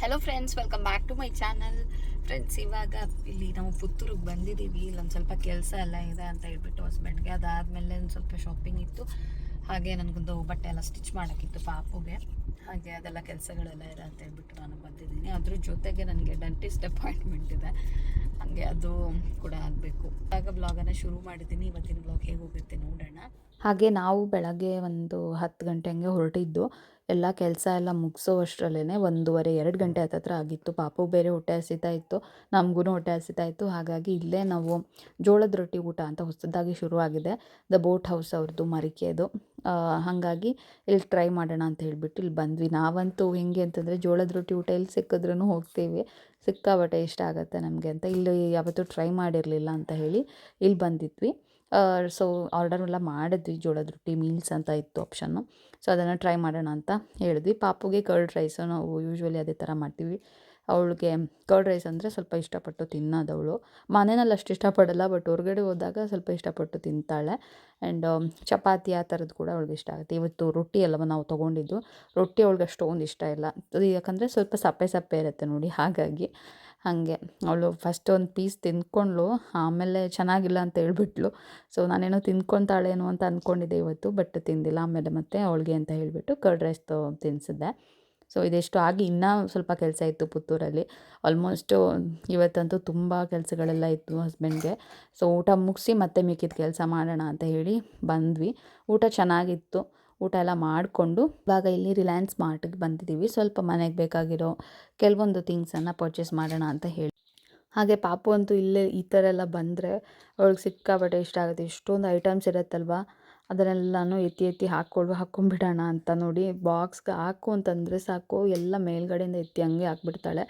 Hello friends welcome back to my channel friends ಇವಾಗ ಇಲ್ಲಿ ನಾವು ಪುತ್ತೂರಿಗೆ ಬಂದಿದ್ದೀವಿ. ಇಲ್ಲೊಂದು ಸ್ವಲ್ಪ ಕೆಲಸ ಎಲ್ಲ ಇದೆ ಅಂತ ಹೇಳ್ಬಿಟ್ಟು ಹಸ್ಬೆಂಡ್ಗೆ ಅದಾದಮೇಲೆ ಒಂದು ಸ್ವಲ್ಪ ಶಾಪಿಂಗ್ ಇತ್ತು. ಹಾಗೆ ನನಗೊಂದು ಬಟ್ಟೆ ಎಲ್ಲ ಸ್ಟಿಚ್ ಮಾಡೋಕ್ಕಿತ್ತು ಪಾಪುಗೆ. ಹಾಗೆ ಅದೆಲ್ಲ ಕೆಲಸಗಳೆಲ್ಲ ಇದೆ ಅಂತ ಹೇಳ್ಬಿಟ್ಟು ನಾನು ಬಂದಿದ್ದೀನಿ. ಅದ್ರ ಜೊತೆಗೆ ನನಗೆ ಡೆಂಟಿಸ್ಟ್ ಅಪಾಯಿಂಟ್ಮೆಂಟ್ ಇದೆ. ಹಾಗೆ ಅದು ಕೂಡ ಆಗಬೇಕು. ಆಗ ಬ್ಲಾಗನ್ನು ಶುರು ಮಾಡಿದ್ದೀನಿ. ಇವತ್ತಿನ ಬ್ಲಾಗ್ ಹೇಗೆ ಹೋಗುತ್ತೆ ನೋಡೋಣ. ಹಾಗೆ ನಾವು ಬೆಳಗ್ಗೆ ಒಂದು ಹತ್ತು ಗಂಟೆ ಹಂಗೆ ಹೊರಟಿದ್ದು. ಎಲ್ಲ ಕೆಲಸ ಎಲ್ಲ ಮುಗಿಸೋ ಅಷ್ಟರಲ್ಲೇ ಒಂದೂವರೆ, ಎರಡು ಗಂಟೆ ಹತ್ತತ್ರ ಆಗಿತ್ತು. ಪಾಪು ಬೇರೆ ಹೊಟ್ಟೆ ಹಸಿತಾ ಇತ್ತು. ನಮಗೂ ಹೊಟ್ಟೆ ಹಸಿತಾ ಇತ್ತು. ಹಾಗಾಗಿ ಇಲ್ಲೇ ನಾವು ಜೋಳದ ರೊಟ್ಟಿ ಊಟ ಅಂತ ಹೊಸದಾಗಿ ಶುರುವಾಗಿದೆ. ದ ಬೋಟ್ ಹೌಸ್ ಅವ್ರದ್ದು ಮರಿಕೆದು ಹಾಗಾಗಿ ಇಲ್ಲಿ ಟ್ರೈ ಮಾಡೋಣ ಅಂತ ಹೇಳಿಬಿಟ್ಟು ಇಲ್ಲಿ ಬಂದ್ವಿ. ನಾವಂತೂ ಹೆಂಗೆ ಅಂತಂದರೆ ಜೋಳದ ರೊಟ್ಟಿ ಊಟ ಎಲ್ಲಿ ಸಿಕ್ಕಿದ್ರೂ ಹೋಗ್ತೀವಿ. ಸಿಕ್ಕಾಬಟ್ಟೆ ಇಷ್ಟ ಆಗುತ್ತೆ ನಮಗೆ ಅಂತ. ಇಲ್ಲಿ ಯಾವತ್ತೂ ಟ್ರೈ ಮಾಡಿರಲಿಲ್ಲ ಅಂತ ಹೇಳಿ ಇಲ್ಲಿ ಬಂದಿದ್ವಿ. ಸೊ ಆರ್ಡರ್ ಎಲ್ಲ ಮಾಡಿದ್ವಿ ಜೋಳದ ರೊಟ್ಟಿ ಮೀಲ್ಸ್ ಅಂತ ಇತ್ತು ಆಪ್ಷನ್ನು ಸೊ ಅದನ್ನು ಟ್ರೈ ಮಾಡೋಣ ಅಂತ ಹೇಳಿದ್ವಿ. ಪಾಪುಗೆ ಕರ್ಡ್ ರೈಸು ನಾವು ಯೂಶ್ವಲಿ ಅದೇ ಥರ ಮಾಡ್ತೀವಿ. ಅವಳಿಗೆ ಕರ್ಡ್ ರೈಸ್ ಅಂದರೆ ಸ್ವಲ್ಪ ಇಷ್ಟಪಟ್ಟು ತಿನ್ನೋದು ಅವಳು ಮನೇನಲ್ಲಿ ಅಷ್ಟು ಇಷ್ಟಪಡಲ್ಲ ಬಟ್ ಹೊರಗಡೆ ಹೋದಾಗ ಸ್ವಲ್ಪ ಇಷ್ಟಪಟ್ಟು ತಿಂತಾಳೆ. ಆ್ಯಂಡ್ ಚಪಾತಿ ಆ ಥರದ್ದು ಕೂಡ ಅವಳಿಗೆ ಇಷ್ಟ ಆಗುತ್ತೆ. ಇವತ್ತು ರೊಟ್ಟಿ ಅಲ್ಲವ ನಾವು ತೊಗೊಂಡಿದ್ದು. ರೊಟ್ಟಿ ಅವಳಿಗೆ ಅಷ್ಟೊಂದು ಇಷ್ಟ ಇಲ್ಲ. ಯಾಕಂದರೆ ಸ್ವಲ್ಪ ಸಪ್ಪೆ ಸಪ್ಪೆ ಇರುತ್ತೆ ನೋಡಿ, ಹಾಗಾಗಿ. ಹಾಗೆ ಅವಳು ಫಸ್ಟ್ ಒಂದು ಪೀಸ್ ತಿಂದ್ಕೊಂಡ್ಳು ಆಮೇಲೆ ಚೆನ್ನಾಗಿಲ್ಲ ಅಂತ ಹೇಳ್ಬಿಟ್ಲು. ಸೊ ನಾನೇನೋ ತಿಂದ್ಕೊತಾಳೇನೋ ಅಂತ ಅಂದ್ಕೊಂಡಿದ್ದೆ ಇವತ್ತು ಬಟ್ ತಿಂದಿಲ್ಲ. ಆಮೇಲೆ ಮತ್ತೆ ಅವಳಿಗೆ ಅಂತ ಹೇಳಿಬಿಟ್ಟು ಕರ್ಡ್ ರೈಸ್ ತಿನ್ನಿಸಿದ್ದೆ ಸೊ ಇದೆಷ್ಟು ಆಗಿ ಇನ್ನೂ ಸ್ವಲ್ಪ ಕೆಲಸ ಇತ್ತು ಪುತ್ತೂರಲ್ಲಿ. ಆಲ್ಮೋಸ್ಟು ಇವತ್ತಂತೂ ತುಂಬ ಕೆಲಸಗಳೆಲ್ಲ ಇತ್ತು ಹಸ್ಬೆಂಡ್ಗೆ ಸೊ ಊಟ ಮುಗಿಸಿ ಮತ್ತೆ ಮಿಕ್ಕಿದ ಕೆಲಸ ಮಾಡೋಣ ಅಂತ ಹೇಳಿ ಬಂದ್ವಿ. ಊಟ ಚೆನ್ನಾಗಿತ್ತು. ಊಟ ಎಲ್ಲ ಮಾಡಿಕೊಂಡು ಇವಾಗ ಇಲ್ಲಿ ರಿಲಯನ್ಸ್ ಮಾರ್ಟಿಗೆ ಬಂದಿದ್ದೀವಿ. ಸ್ವಲ್ಪ ಮನೆಗೆ ಬೇಕಾಗಿರೋ ಕೆಲವೊಂದು ಥಿಂಗ್ಸನ್ನು ಪರ್ಚೇಸ್ ಮಾಡೋಣ ಅಂತ ಹೇಳಿ. ಹಾಗೆ ಪಾಪು ಅಂತೂ ಇಲ್ಲೇ ಈ ಥರ ಎಲ್ಲ ಬಂದರೆ ಅವಳಿಗೆ ಸಿಕ್ಕಾಪಟ್ಟೆ ಇಷ್ಟ ಆಗುತ್ತೆ. ಎಷ್ಟೊಂದು ಐಟಮ್ಸ್ ಇರುತ್ತಲ್ವ? ಅದನ್ನೆಲ್ಲನೂ ಎತ್ತಿ ಎತ್ತಿ ಹಾಕ್ಕೊಳ್ವ ಹಾಕ್ಕೊಂಬಿಡೋಣ ಅಂತ ನೋಡಿ ಬಾಕ್ಸ್ಗೆ ಹಾಕು ಅಂತಂದರೆ ಸಾಕು. ಎಲ್ಲ ಮೇಲ್ಗಡೆಯಿಂದ ಎತ್ತಿ ಹಂಗೆ ಹಾಕ್ಬಿಡ್ತಾಳೆ.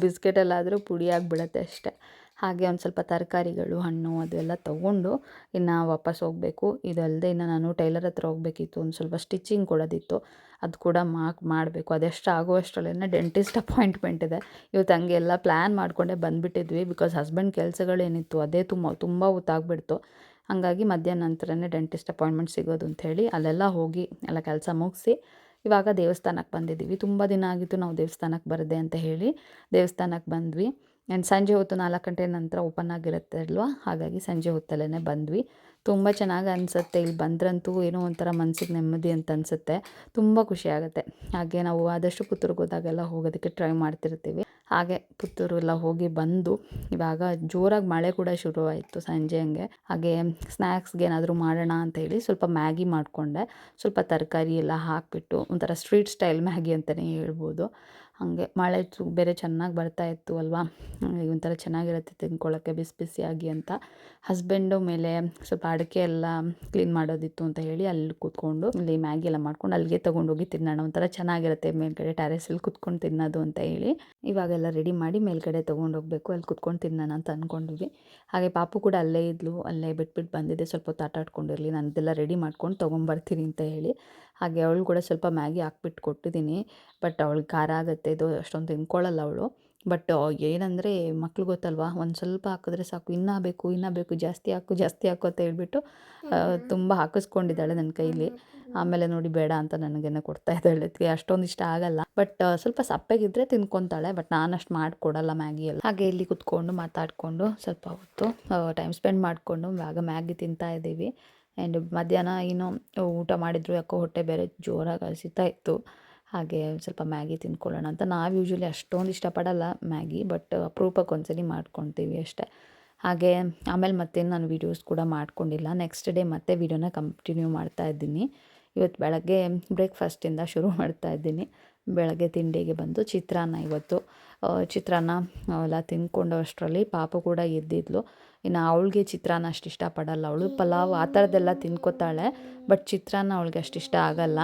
ಬಿಸ್ಕೆಟ್ ಎಲ್ಲಾದರೂ ಪುಡಿ ಆಗಿಬಿಡತ್ತೆ ಅಷ್ಟೇ. ಹಾಗೆ ಒಂದು ಸ್ವಲ್ಪ ತರಕಾರಿಗಳು, ಹಣ್ಣು ಅದೆಲ್ಲ ತೊಗೊಂಡು ಇನ್ನು ವಾಪಸ್ ಹೋಗಬೇಕು. ಇದಲ್ಲದೆ ಇನ್ನು ನಾನು ಟೈಲರ್ ಹತ್ರ ಹೋಗಬೇಕಿತ್ತು. ಒಂದು ಸ್ವಲ್ಪ ಸ್ಟಿಚಿಂಗ್ ಕೊಡೋದಿತ್ತು. ಅದು ಕೂಡ ಮಾಕ್, ಮಾಡಬೇಕು. ಅದೆಷ್ಟು ಆಗುವಷ್ಟರಲ್ಲೇ ಡೆಂಟಿಸ್ಟ್ ಅಪಾಯಿಂಟ್ಮೆಂಟ್ ಇದೆ. ಇವತ್ತು ಹಂಗೆ ಎಲ್ಲ ಪ್ಲ್ಯಾನ್ ಮಾಡಿಕೊಂಡೇ ಬಂದುಬಿಟ್ಟಿದ್ವಿ. ಬಿಕಾಸ್ ಹಸ್ಬೆಂಡ್ ಕೆಲಸಗಳೇನಿತ್ತು, ಅದೇ ತುಂಬ ತುಂಬ ಹೊತ್ತಾಗ್ಬಿಡ್ತು. ಹಾಗಾಗಿ ಮಧ್ಯಾಹ್ನ ನಂತರನೇ ಡೆಂಟಿಸ್ಟ್ ಅಪಾಯಿಂಟ್ಮೆಂಟ್ ಸಿಗೋದು ಅಂಥೇಳಿ ಅಲ್ಲೆಲ್ಲ ಹೋಗಿ ಎಲ್ಲ ಕೆಲಸ ಮುಗಿಸಿ ಇವಾಗ ದೇವಸ್ಥಾನಕ್ಕೆ ಬಂದಿದ್ದೀವಿ. ತುಂಬ ದಿನ ಆಗಿತ್ತು ನಾವು ದೇವಸ್ಥಾನಕ್ಕೆ ಬರದೆ ಅಂತ ಹೇಳಿ ದೇವಸ್ಥಾನಕ್ಕೆ ಬಂದ್ವಿ. ಆ್ಯಂಡ್ ಸಂಜೆ ಹೊತ್ತು ನಾಲ್ಕು ಗಂಟೆ ನಂತರ ಓಪನ್ ಆಗಿರುತ್ತೆ ಅಲ್ವಾ? ಹಾಗಾಗಿ ಸಂಜೆ ಹೊತ್ತಲ್ಲೇ ಬಂದ್ವಿ. ತುಂಬ ಚೆನ್ನಾಗಿ ಅನಿಸುತ್ತೆ. ಇಲ್ಲಿ ಬಂದ್ರಂತೂ ಏನೋ ಒಂಥರ ಮನಸ್ಸಿಗೆ ನೆಮ್ಮದಿ ಅಂತ ಅನಿಸುತ್ತೆ. ತುಂಬ ಖುಷಿ ಆಗುತ್ತೆ. ಹಾಗೆ ನಾವು ಆದಷ್ಟು ಪುತ್ತೂರಿಗೆ ಹೋದಾಗೆಲ್ಲ ಹೋಗೋದಕ್ಕೆ ಟ್ರೈ ಮಾಡ್ತಿರ್ತೀವಿ. ಹಾಗೆ ಪುತ್ತೂರು ಎಲ್ಲ ಹೋಗಿ ಬಂದು ಇವಾಗ ಜೋರಾಗಿ ಮಳೆ ಕೂಡ ಶುರುವಾಯಿತು ಸಂಜೆ ಹಂಗೆ. ಹಾಗೆ ಸ್ನ್ಯಾಕ್ಸ್ಗೆ ಏನಾದರೂ ಮಾಡೋಣ ಅಂತ ಹೇಳಿ ಸ್ವಲ್ಪ ಮ್ಯಾಗಿ ಮಾಡಿಕೊಂಡೆ. ಸ್ವಲ್ಪ ತರಕಾರಿ ಎಲ್ಲ ಹಾಕಿಬಿಟ್ಟು ಒಂಥರ ಸ್ಟ್ರೀಟ್ ಸ್ಟೈಲ್ ಮ್ಯಾಗಿ ಅಂತಲೇ ಹೇಳ್ಬೋದು. ಹಾಗೆ ಮಳೆ ಬೇರೆ ಚೆನ್ನಾಗಿ ಬರ್ತಾ ಇತ್ತು ಅಲ್ವಾ? ಒಂಥರ ಚೆನ್ನಾಗಿರುತ್ತೆ ತಿನ್ಕೊಳ್ಳೋಕ್ಕೆ ಬಿಸಿ ಬಿಸಿಯಾಗಿ ಅಂತ. ಹಸ್ಬೆಂಡು ಮೇಲೆ ಸ್ವಲ್ಪ ಅಡಿಕೆ ಎಲ್ಲ ಕ್ಲೀನ್ ಮಾಡೋದಿತ್ತು ಅಂತ ಹೇಳಿ ಅಲ್ಲಿ ಕೂತ್ಕೊಂಡು, ಇಲ್ಲಿ ಮ್ಯಾಗಿ ಎಲ್ಲ ಮಾಡ್ಕೊಂಡು ಅಲ್ಲಿಗೆ ತೊಗೊಂಡೋಗಿ ತಿನ್ನೋಣ. ಒಂಥರ ಚೆನ್ನಾಗಿರುತ್ತೆ ಮೇಲ್ಗಡೆ ಟೆರೆಸಲ್ಲಿ ಕುತ್ಕೊಂಡು ತಿನ್ನೋದು ಅಂತ ಹೇಳಿ. ಇವಾಗೆಲ್ಲ ರೆಡಿ ಮಾಡಿ ಮೇಲ್ಗಡೆ ತೊಗೊಂಡೋಗ್ಬೇಕು, ಅಲ್ಲಿ ಕುತ್ಕೊಂಡು ತಿನ್ನೋಣ ಅಂತ ಅಂದ್ಕೊಂಡ್ವಿ ಹಾಗೆ ಪಾಪು ಕೂಡ ಅಲ್ಲೇ ಇದ್ಲು, ಅಲ್ಲೇ ಬಿಟ್ಬಿಟ್ಟು ಬಂದಿದ್ದೆ. ಸ್ವಲ್ಪ ಹೊತ್ತು ಆಟ ಆಡ್ಕೊಂಡಿರಲಿ, ನಾನದೆಲ್ಲ ರೆಡಿ ಮಾಡ್ಕೊಂಡು ತೊಗೊಂಬರ್ತೀನಿ ಅಂತ ಹೇಳಿ. ಹಾಗೆ ಅವಳು ಕೂಡ ಸ್ವಲ್ಪ ಮ್ಯಾಗಿ ಹಾಕ್ಬಿಟ್ಟು ಕೊಟ್ಟಿದ್ದೀನಿ. ಬಟ್ ಅವಳು ಖಾರ ಆಗುತ್ತೆ. ಇದು ಅಷ್ಟೊಂದು ತಿನ್ಕೊಳ್ಳಲ್ಲ ಅವಳು. ಬಟ್ ಏನಂದರೆ ಮಕ್ಳು ಗೊತ್ತಲ್ವಾ? ಒಂದು ಸ್ವಲ್ಪ ಹಾಕಿದ್ರೆ ಸಾಕು. ಇನ್ನೂ ಬೇಕು ಇನ್ನೂ ಬೇಕು ಜಾಸ್ತಿ ಹಾಕು ಜಾಸ್ತಿ ಹಾಕು ಅಂತ ಹೇಳ್ಬಿಟ್ಟು ತುಂಬ ಹಾಕಿಸ್ಕೊಂಡಿದ್ದಾಳೆ ನನ್ನ ಕೈಲಿ. ಆಮೇಲೆ ನೋಡಿ ಬೇಡ ಅಂತ ನನಗೇನೆ ಕೊಡ್ತಾ ಇದ್ದಾಳೆ. ಅದಕ್ಕೆ ಅಷ್ಟೊಂದು ಇಷ್ಟ ಆಗಲ್ಲ. ಬಟ್ ಸ್ವಲ್ಪ ಸಪ್ಪೆಗಿದ್ರೆ ತಿನ್ಕೊತಾಳೆ. ಬಟ್ ನಾನು ಅಷ್ಟು ಮಾಡಿಕೊಡಲ್ಲ ಮ್ಯಾಗಿ ಎಲ್ಲ. ಹಾಗೆ ಇಲ್ಲಿ ಕುತ್ಕೊಂಡು ಮಾತಾಡಿಕೊಂಡು ಸ್ವಲ್ಪ ಹೊತ್ತು ಟೈಮ್ ಸ್ಪೆಂಡ್ ಮಾಡಿಕೊಂಡು ಆಗ ಮ್ಯಾಗಿ ತಿಂತಾ ಇದ್ದೀವಿ. ಆ್ಯಂಡ್ ಮಧ್ಯಾಹ್ನ ಏನೋ ಊಟ ಮಾಡಿದ್ರು. ಯಾಕೋ ಹೊಟ್ಟೆ ಬೇರೆ ಜೋರಾಗಿ ಹಸಿತಾ ಇತ್ತು. ಹಾಗೆ ಸ್ವಲ್ಪ ಮ್ಯಾಗಿ ತಿನ್ಕೊಳ್ಳೋಣ ಅಂತ. ನಾವು ಯೂಶ್ವಲಿ ಅಷ್ಟೊಂದು ಇಷ್ಟಪಡಲ್ಲ ಮ್ಯಾಗಿ ಬಟ್ ಅಪರೂಪಕ್ಕೆ ಒಂದ್ಸಲಿ ಮಾಡ್ಕೊತೀವಿ ಅಷ್ಟೇ. ಹಾಗೆ ಆಮೇಲೆ ಮತ್ತೆ ನಾನು ವೀಡಿಯೋಸ್ ಕೂಡ ಮಾಡ್ಕೊಂಡಿಲ್ಲ. ನೆಕ್ಸ್ಟ್ ಡೇ ಮತ್ತೆ ವೀಡಿಯೋನ ಕಂಟಿನ್ಯೂ ಮಾಡ್ತಾ ಇದ್ದೀನಿ. ಇವತ್ತು ಬೆಳಗ್ಗೆ ಬ್ರೇಕ್ಫಾಸ್ಟಿಂದ ಶುರು ಮಾಡ್ತಾ ಇದ್ದೀನಿ. ಬೆಳಗ್ಗೆ ತಿಂಡಿಗೆ ಬಂದು ಚಿತ್ರಾನ್ನ ಇವತ್ತು. ಚಿತ್ರಾನ್ನ ಎಲ್ಲ ತಿಂದ್ಕೊಂಡು ಅಷ್ಟರಲ್ಲಿ ಪಾಪ ಕೂಡ ಎದ್ದಿದ್ಲು. ಇನ್ನು ಅವಳಿಗೆ ಚಿತ್ರಾನ್ನ ಅಷ್ಟು ಇಷ್ಟಪಡಲ್ಲ. ಅವಳು ಪಲಾವ್ ಆ ಥರದ್ದೆಲ್ಲ ತಿನ್ಕೋತಾಳೆ ಬಟ್ ಚಿತ್ರಾನ್ನ ಅವಳಿಗೆ ಅಷ್ಟು ಇಷ್ಟ ಆಗಲ್ಲ.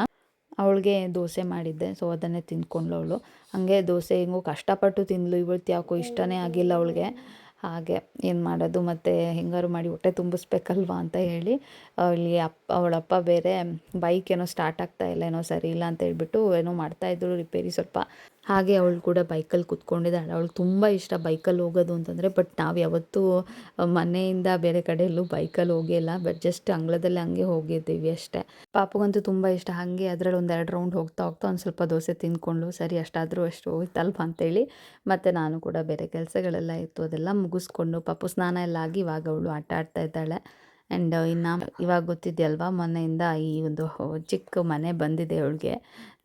ಅವಳಿಗೆ ದೋಸೆ ಮಾಡಿದ್ದೆ ಸೊ ಅದನ್ನೇ ತಿಂದ್ಕೊಂಡ್ಳು ಅವಳು. ಹಾಗೆ ದೋಸೆ ಹೆಂಗೋ ಕಷ್ಟಪಟ್ಟು ತಿಂದ್ಲು ಇವತ್ತು ಯಾಕೋ ಇಷ್ಟನೇ ಆಗಿಲ್ಲ ಅವಳಿಗೆ. ಹಾಗೆ ಏನು ಮಾಡೋದು, ಮತ್ತು ಹೆಂಗಾರು ಮಾಡಿ ಹೊಟ್ಟೆ ತುಂಬಿಸ್ಬೇಕಲ್ವಾ ಅಂತ ಹೇಳಿ ಅಲ್ಲಿ ಅಪ್ಪ ಅವಳಪ್ಪ ಬೇರೆ ಬೈಕ್ ಏನೋ ಸ್ಟಾರ್ಟ್ ಆಗ್ತಾ ಇಲ್ಲ, ಏನೋ ಸರಿ ಇಲ್ಲ ಅಂತ ಹೇಳ್ಬಿಟ್ಟು ಏನೋ ಮಾಡ್ತಾಯಿದ್ರು ರಿಪೇರಿ ಸ್ವಲ್ಪ ಹಾಗೆ ಅವಳು ಕೂಡ ಬೈಕಲ್ಲಿ ಕೂತ್ಕೊಂಡಿದ್ದಾಳೆ. ಅವಳಿಗೆ ತುಂಬ ಇಷ್ಟ ಬೈಕಲ್ಲಿ ಹೋಗೋದು ಅಂತಂದರೆ, ಬಟ್ ನಾವು ಯಾವತ್ತೂ ಮನೆಯಿಂದ ಬೇರೆ ಕಡೆಯಲ್ಲೂ ಬೈಕಲ್ಲಿ ಹೋಗಿಲ್ಲ, ಬಟ್ ಜಸ್ಟ್ ಅಂಗಳದಲ್ಲಿ ಹಂಗೆ ಹೋಗಿದ್ದೀವಿ ಅಷ್ಟೇ. ಪಾಪಗಂತೂ ತುಂಬ ಇಷ್ಟ. ಹಾಗೆ ಅದರಲ್ಲಿ ಒಂದು ಎರಡು ರೌಂಡ್ ಹೋಗ್ತಾ ಹೋಗ್ತಾ ಒಂದು ಸ್ವಲ್ಪ ದೋಸೆ ತಿಂದ್ಕೊಂಡು, ಸರಿ ಅಷ್ಟಾದರೂ ಅಷ್ಟು ಹೋಗ್ತಲ್ಪ ಅಂತೇಳಿ, ಮತ್ತು ನಾನು ಕೂಡ ಬೇರೆ ಕೆಲಸಗಳೆಲ್ಲ ಇತ್ತು, ಅದೆಲ್ಲ ಮುಗಿಸ್ಕೊಂಡು, ಪಾಪು ಸ್ನಾನ ಎಲ್ಲ ಆಗಿ ಇವಾಗ ಅವಳು ಆಟ ಆಡ್ತಾ ಇದ್ದಾಳೆ. ಆ್ಯಂಡ್ ಇನ್ನು ಇವಾಗ ಗೊತ್ತಿದೆಯಲ್ವಾ, ಮೊನ್ನೆಯಿಂದ ಈ ಒಂದು ಚಿಕ್ಕ ಮನೆ ಬಂದಿದೆ ಅವಳಿಗೆ.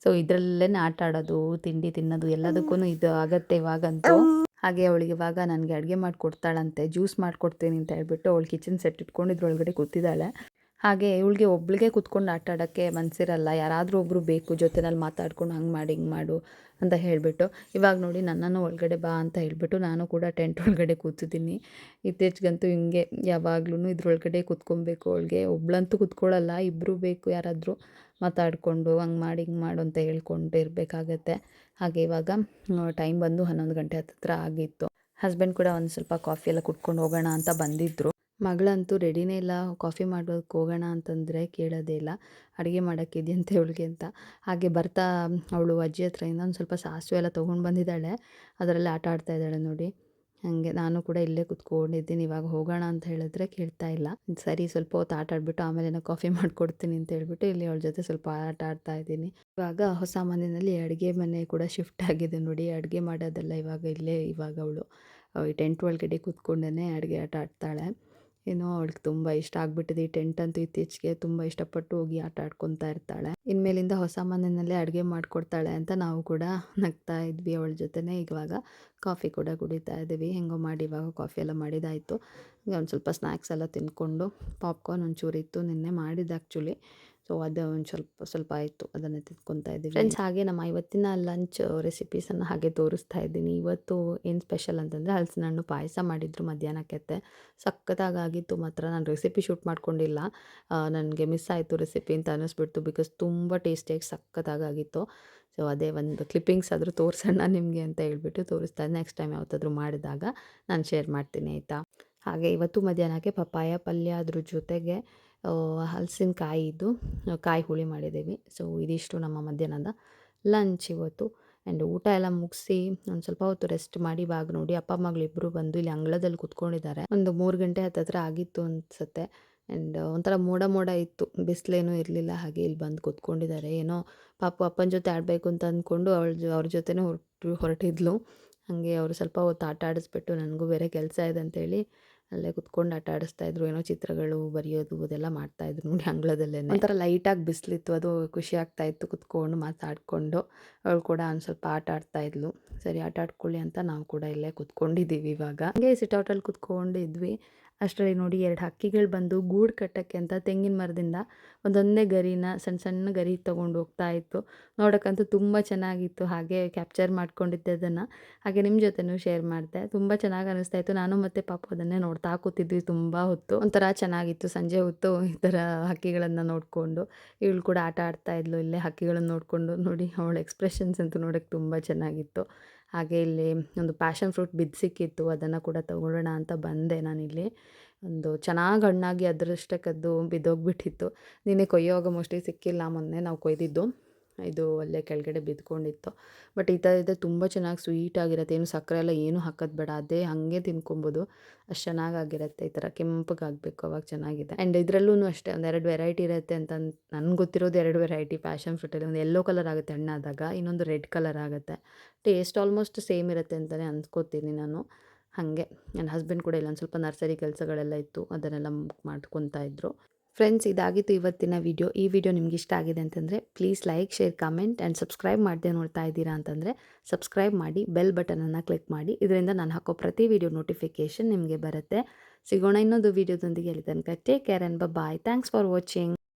ಸೊ ಇದರಲ್ಲೇ ಆಟ ಆಡೋದು, ತಿಂಡಿ ತಿನ್ನೋದು ಎಲ್ಲದಕ್ಕೂ ಇದು ಆಗತ್ತೆ ಇವಾಗಂತೂ. ಹಾಗೆ ಅವಳಿಗೆ ಇವಾಗ ನನಗೆ ಅಡುಗೆ ಮಾಡಿಕೊಡ್ತಾಳಂತೆ, ಜ್ಯೂಸ್ ಮಾಡಿಕೊಡ್ತೀನಿ ಅಂತ ಹೇಳ್ಬಿಟ್ಟು ಅವಳು ಕಿಚನ್ ಸೆಟ್ ಇಟ್ಕೊಂಡು ಇದ್ರೊಳಗಡೆ ಕೂತಿದ್ದಾಳೆ. ಹಾಗೆ ಇವಳಿಗೆ ಒಬ್ಳಿಗೆ ಕೂತ್ಕೊಂಡು ಆಟ ಆಡೋಕ್ಕೆ ಮನಸ್ಸಿರಲ್ಲ ಯಾರಾದರೂ ಒಬ್ಬರು ಬೇಕು, ಜೊತೆನಲ್ಲಿ ಮಾತಾಡ್ಕೊಂಡು ಹಂಗೆ ಮಾಡಿ, ಹಿಂಗೆ ಮಾಡು ಅಂತ ಹೇಳಿಬಿಟ್ಟು, ಇವಾಗ ನೋಡಿ ನನ್ನನ್ನು ಒಳಗಡೆ ಬಾ ಅಂತ ಹೇಳಿಬಿಟ್ಟು ನಾನು ಕೂಡ ಟೆಂಟ್ ಒಳಗಡೆ ಕೂತಿದ್ದೀನಿ. ಇತ್ತೀಚೆಗಂತೂ ಹಿಂಗೆ ಯಾವಾಗ್ಲೂ ಇದ್ರೊಳಗಡೆ ಕೂತ್ಕೊಬೇಕು ಅವಳಿಗೆ. ಒಬ್ಳಂತೂ ಕೂತ್ಕೊಳ್ಳಲ್ಲ ಇಬ್ಬರು ಬೇಕು ಯಾರಾದರೂ ಮಾತಾಡಿಕೊಂಡು ಹಂಗೆ ಮಾಡಿ, ಹಿಂಗೆ ಮಾಡು ಅಂತ ಹೇಳ್ಕೊಂಡು ಇರಬೇಕಾಗತ್ತೆ. ಹಾಗೆ ಇವಾಗ ಟೈಮ್ ಬಂದು ಹನ್ನೊಂದು ಗಂಟೆ ಹತ್ತಿರ ಆಗಿತ್ತು. ಹಸ್ಬೆಂಡ್ ಕೂಡ ಒಂದು ಸ್ವಲ್ಪ ಕಾಫಿ ಎಲ್ಲ ಕುಟ್ಕೊಂಡು ಹೋಗೋಣ ಅಂತ ಬಂದಿದ್ದರು ಮಗಳಂತೂ ರೆಡಿನೇ ಇಲ್ಲ, ಕಾಫಿ ಮಾಡೋದಕ್ಕೆ ಹೋಗೋಣ ಅಂತಂದರೆ ಕೇಳೋದೇ ಇಲ್ಲ. ಅಡುಗೆ ಮಾಡೋಕ್ಕಿದೆಯಂತೆ ಅವಳಿಗೆ ಅಂತ. ಹಾಗೆ ಬರ್ತಾ, ಅವಳು ಅಜ್ಜಿ ಹತ್ರ ಇನ್ನೊಂದು ಸ್ವಲ್ಪ ಸಾಸಿವೆ ಎಲ್ಲ ತೊಗೊಂಡು ಬಂದಿದ್ದಾಳೆ. ಅದರಲ್ಲಿ ಆಟ ಆಡ್ತಾ ಇದ್ದಾಳೆ ನೋಡಿ. ಹಾಗೆ ನಾನು ಕೂಡ ಇಲ್ಲೇ ಕುತ್ಕೊಂಡಿದ್ದೀನಿ, ಇವಾಗ ಹೋಗೋಣ ಅಂತ ಹೇಳಿದ್ರೆ ಕೇಳ್ತಾ ಇಲ್ಲ. ಸರಿ, ಸ್ವಲ್ಪ ಹೊತ್ತು ಆಟ ಆಡ್ಬಿಟ್ಟು ಆಮೇಲೆ ನಾನು ಕಾಫಿ ಮಾಡಿಕೊಡ್ತೀನಿ ಅಂತ ಹೇಳ್ಬಿಟ್ಟು ಇಲ್ಲಿ ಅವಳ ಜೊತೆ ಸ್ವಲ್ಪ ಆಟ ಆಡ್ತಾ ಇದ್ದೀನಿ. ಇವಾಗ ಹೊಸ ಮನೆಯಲ್ಲಿ ಅಡುಗೆ ಮನೆ ಕೂಡ ಶಿಫ್ಟ್ ಆಗಿದೆ ನೋಡಿ. ಅಡುಗೆ ಮಾಡೋದೆಲ್ಲ ಇವಾಗ ಇಲ್ಲೇ ಇವಾಗ ಅವಳು. ಈ ಟೆಂಟ್ ಒಳಗಡೆ ಕೂತ್ಕೊಂಡೇ ಅಡುಗೆ ಆಟ ಆಡ್ತಾಳೆ. ಏನೋ ಅವಳಿಗೆ ತುಂಬ ಇಷ್ಟ ಆಗ್ಬಿಟ್ಟಿದೆ. ಈ ಟೆಂಟ್ ಅಂತೂ ಇತ್ತೀಚೆಗೆ ತುಂಬ ಇಷ್ಟಪಟ್ಟು ಹೋಗಿ ಆಟ ಆಡ್ಕೊತಾ ಇರ್ತಾಳೆ. ಇನ್ಮೇಲಿಂದ ಹೊಸ ಮನೆಯಲ್ಲೇ ಅಡುಗೆ ಮಾಡಿಕೊಡ್ತಾಳೆ ಅಂತ ನಾವು ಕೂಡ ನಗ್ತಾ ಇದ್ವಿ ಅವಳ ಜೊತೆನೇ. ಇವಾಗ ಕಾಫಿ ಕೂಡ ಕುಡಿತಾ ಇದ್ದೀವಿ. ಹೆಂಗೋ ಮಾಡಿ ಇವಾಗ ಕಾಫಿ ಎಲ್ಲ ಮಾಡಿದಾಯಿತು. ಒಂದು ಸ್ವಲ್ಪ ಸ್ನ್ಯಾಕ್ಸ್ ಎಲ್ಲ ತಿಂದ್ಕೊಂಡು ಪಾಪ್ಕಾರ್ನ್ ಒಂಚೂರು ಇತ್ತು ನಿನ್ನೆ ಮಾಡಿದ್ದು ಆ್ಯಕ್ಚುಲಿ ಸೊ ಅದು ಒಂದು ಸ್ವಲ್ಪ ಸ್ವಲ್ಪ ಆಯಿತು. ಅದನ್ನು ತಿದ್ಕೊತಾ ಇದ್ದೀವಿ. ಫ್ರೆಂಡ್ಸ್ ಹಾಗೆ ನಮ್ಮ ಇವತ್ತಿನ ಲಂಚ್ ರೆಸಿಪೀಸನ್ನು ಹಾಗೆ ತೋರಿಸ್ತಾ ಇದ್ದೀನಿ. ಇವತ್ತು ಏನು ಸ್ಪೆಷಲ್ ಅಂತಂದರೆ ಹಲಸಿನ ಹಣ್ಣು ಪಾಯಸ ಮಾಡಿದ್ರು ಮಧ್ಯಾಹ್ನಕ್ಕೆ ಸಖತ್ತಾಗಿತ್ತು ಮಾತ್ರ ನಾನು ರೆಸಿಪಿ ಶೂಟ್ ಮಾಡ್ಕೊಂಡಿಲ್ಲ. ನನಗೆ ಮಿಸ್ ಆಯಿತು ರೆಸಿಪಿ ಅಂತ ಅನ್ನಿಸ್ಬಿಡ್ತು ಬಿಕಾಸ್ ತುಂಬ ಟೇಸ್ಟಿಯಾಗಿ ಸಖತ್ತಾಗಿತ್ತು ಸೊ ಅದೇ ಒಂದು ಕ್ಲಿಪ್ಪಿಂಗ್ಸ್ ಆದರೂ ತೋರಿಸೋಣ ನಿಮಗೆ ಅಂತ ಹೇಳ್ಬಿಟ್ಟು ತೋರಿಸ್ತಾ ನೆಕ್ಸ್ಟ್ ಟೈಮ್ ಯಾವತ್ತಾದರೂ ಮಾಡಿದಾಗ ನಾನು ಶೇರ್ ಮಾಡ್ತೀನಿ, ಆಯಿತಾ? ಹಾಗೆ ಇವತ್ತು ಮಧ್ಯಾಹ್ನಕ್ಕೆ ಪಪ್ಪಾಯ ಪಲ್ಯ ಅದ್ರ ಜೊತೆಗೆ ಹಲಸಿನಕಾಯಿದು ಕಾಯಿ ಹುಳಿ ಮಾಡಿದ್ದೀವಿ. ಸೊ ಇದಿಷ್ಟು ನಮ್ಮ ಮಧ್ಯಾಹ್ನದ ಲಂಚ್ ಇವತ್ತು. ಆ್ಯಂಡ್ ಊಟ ಎಲ್ಲ ಮುಗಿಸಿ ಒಂದು ಸ್ವಲ್ಪ ಹೊತ್ತು ರೆಸ್ಟ್ ಮಾಡಿ ಬಾಗ ನೋಡಿ, ಅಪ್ಪ ಮಗಳಿಬ್ಬರು ಬಂದು ಇಲ್ಲಿ ಅಂಗಳದಲ್ಲಿ ಕುತ್ಕೊಂಡಿದ್ದಾರೆ. ಒಂದು ಮೂರು ಗಂಟೆ ಹತ್ತತ್ರ ಆಗಿತ್ತು ಅನಿಸುತ್ತೆ. ಆ್ಯಂಡ್ ಒಂಥರ ಮೋಡ ಮೋಡ ಇತ್ತು. ಬಿಸಿಲೇನೂ ಇರಲಿಲ್ಲ, ಹಾಗೆ ಇಲ್ಲಿ ಬಂದು ಕೂತ್ಕೊಂಡಿದ್ದಾರೆ. ಏನೋ ಪಾಪು ಅಪ್ಪನ ಜೊತೆ ಆಡಬೇಕು ಅಂತ ಅಂದ್ಕೊಂಡು ಅವಳ ಜೊ, ಅವ್ರ ಜೊತೆನೇ ಹೊರಟು, ಹೊರಟಿದ್ಲು. ಹಾಗೆ ಅವರು ಸ್ವಲ್ಪ ಹೊತ್ತು ಆಟ ಆಡಿಸ್ಬಿಟ್ಟು, ನನಗೂ ಬೇರೆ ಕೆಲಸ ಇದೆ ಅಂತೇಳಿ ಅಲ್ಲೇ ಕುತ್ಕೊಂಡು ಆಟ ಆಡಿಸ್ತಾ ಇದ್ರು, ಏನೋ ಚಿತ್ರಗಳು ಬರೆಯೋದು, ಅದೆಲ್ಲ ಮಾಡ್ತಾ ಇದ್ರು ನೋಡಿ ಅಂಗಳದಲ್ಲೇ ಒಂಥರ ಲೈಟಾಗಿ ಬಿಸಿಲಿತ್ತು, ಅದು ಖುಷಿ ಆಗ್ತಾ ಇತ್ತು ಕುತ್ಕೊಂಡು ಮಾತಾಡಿಕೊಂಡು. ಅವಳು ಕೂಡ ಒಂದು ಸ್ವಲ್ಪ ಆಟ ಆಡ್ತಾ ಇದ್ಲು. ಸರಿ, ಆಟ ಆಡ್ಕೊಳ್ಳಿ ಅಂತ ನಾವು ಕೂಡ ಇಲ್ಲೇ ಕುತ್ಕೊಂಡಿದ್ದೀವಿ ಇವಾಗ. ಹಂಗೆ ಸಿಟೌಟಲ್ಲಿ ಕುತ್ಕೊಂಡಿದ್ವಿ ಅಷ್ಟರಲ್ಲಿ ನೋಡಿ ಎರಡು ಹಕ್ಕಿಗಳು ಬಂದು ಗೂಡು ಕಟ್ಟೋಕ್ಕೆ ಅಂತ ತೆಂಗಿನ ಮರದಿಂದ ಒಂದೊಂದೇ ಗರಿನ ಸಣ್ಣ ಸಣ್ಣ ಗರಿ ತೊಗೊಂಡು ಹೋಗ್ತಾ ಇತ್ತು. ನೋಡೋಕ್ಕಂತೂ ತುಂಬ ಚೆನ್ನಾಗಿತ್ತು ಹಾಗೆ ಕ್ಯಾಪ್ಚರ್ ಮಾಡ್ಕೊಂಡಿದ್ದೆ ಅದನ್ನು. ಹಾಗೆ ನಿಮ್ಮ ಜೊತೆನೂ ಶೇರ್ ಮಾಡಿದೆ. ತುಂಬ ಚೆನ್ನಾಗಿ ಅನ್ನಿಸ್ತಾ ಇತ್ತು. ನಾನು ಮತ್ತು ಪಾಪು ಅದನ್ನೇ ನೋಡ್ತಾ ಕೂತಿದ್ವಿ ತುಂಬ ಹೊತ್ತು. ಒಂಥರ ಚೆನ್ನಾಗಿತ್ತು ಸಂಜೆ ಹೊತ್ತು ಈ ಥರ ಹಕ್ಕಿಗಳನ್ನು ನೋಡಿಕೊಂಡು. ಇವಳು ಕೂಡ ಆಟ ಆಡ್ತಾ ಇದ್ಲು ಇಲ್ಲೇ ಹಕ್ಕಿಗಳನ್ನು ನೋಡಿಕೊಂಡು ನೋಡಿ ಅವಳ ಎಕ್ಸ್ಪ್ರೆಷನ್ಸ್ ಅಂತೂ ನೋಡೋಕ್ಕೆ ತುಂಬ ಚೆನ್ನಾಗಿತ್ತು. ಹಾಗೆ ಇಲ್ಲಿ ಒಂದು ಪ್ಯಾಷನ್ ಫ್ರೂಟ್ ಬಿದ್ದು ಸಿಕ್ಕಿತ್ತು, ಅದನ್ನು ಕೂಡ ತೊಗೊಳ್ಳೋಣ ಅಂತ ಬಂದೆ ನಾನಿಲ್ಲಿ. ಒಂದು ಚೆನ್ನಾಗಿ ಹಣ್ಣಾಗಿ ಅದರಷ್ಟಕ್ಕೆ ಅದು ಬಿದ್ದೋಗ್ಬಿಟ್ಟಿತ್ತು. ನಿನ್ನೆ ಕೊಯ್ಯೋವಾಗ ಮೋಸ್ಟ್ಲಿ ಸಿಕ್ಕಿಲ್ಲ, ಮೊನ್ನೆ ನಾವು ಕೊಯ್ದಿದ್ದು. ಇದು ಅಲ್ಲೇ ಕೆಳಗಡೆ ಬಿದ್ಕೊಂಡಿತ್ತು. ಬಟ್ ಈ ಥರ ಇದೆ ತುಂಬ ಚೆನ್ನಾಗಿ ಸ್ವೀಟಾಗಿರುತ್ತೆ ಏನು ಸಕ್ಕರೆ ಎಲ್ಲ ಏನೂ ಹಾಕೋದು ಬೇಡ. ಅದೇ ಹಾಗೆ ತಿನ್ಕೊಬೋದು. ಅಷ್ಟು ಚೆನ್ನಾಗಾಗಿರುತ್ತೆ ಈ ಥರ ಕೆಂಪಗಾಗಬೇಕು ಅವಾಗ ಚೆನ್ನಾಗಿದೆ. ಆ್ಯಂಡ್ ಇದರಲ್ಲೂ ಅಷ್ಟೇ ಒಂದೆರಡು ವೆರೈಟಿ ಇರುತ್ತೆ ಅಂತ ನನಗೆ ಗೊತ್ತಿರೋದು ಎರಡು ವೆರೈಟಿ ಪ್ಯಾಷನ್ ಫ್ರೂಟಲ್ಲಿ ಒಂದು ಎಲ್ಲೋ ಕಲರ್ ಆಗುತ್ತೆ ಹಣ್ಣಾದಾಗ, ಇನ್ನೊಂದು ರೆಡ್ ಕಲರ್ ಆಗುತ್ತೆ. ಟೇಸ್ಟ್ ಆಲ್ಮೋಸ್ಟ್ ಸೇಮ್ ಇರುತ್ತೆ ಅಂತಲೇ ಅನ್ಕೋತೀನಿ ನಾನು. ಹಾಗೆ. ನನ್ನ ಹಸ್ಬೆಂಡ್ ಕೂಡ ಇಲ್ಲೊಂದು ಸ್ವಲ್ಪ ನರ್ಸರಿ ಕೆಲಸಗಳೆಲ್ಲ ಇತ್ತು. ಅದನ್ನೆಲ್ಲ ಮಾಡ್ಕೊತಾ ಇದ್ದರು ಫ್ರೆಂಡ್ಸ್ ಇದಾಗಿತ್ತು ಇವತ್ತಿನ ವಿಡಿಯೋ ಈ ವಿಡಿಯೋ ನಿಮ್ಗೆ ಇಷ್ಟ ಆಗಿದೆ ಅಂತಂದರೆ please like share comment and subscribe ಮಾಡದೆ ನೋಡ್ತಾ ಇದ್ದೀರಾ ಅಂತಂದರೆ ಸಬ್ಸ್ಕ್ರೈಬ್ ಮಾಡಿ ಬೆಲ್ ಬಟನನ್ನು ಕ್ಲಿಕ್ ಮಾಡಿ. ಇದರಿಂದ ನಾನು ಹಾಕೋ ಪ್ರತಿ ವಿಡಿಯೋ ನೋಟಿಫಿಕೇಷನ್ ನಿಮಗೆ ಬರುತ್ತೆ. ಸಿಗೋಣ ಇನ್ನೊಂದು ವಿಡಿಯೋದೊಂದಿಗೆ ಅಲ್ಲಿ ತನಕ. Take care and bye thanks for watching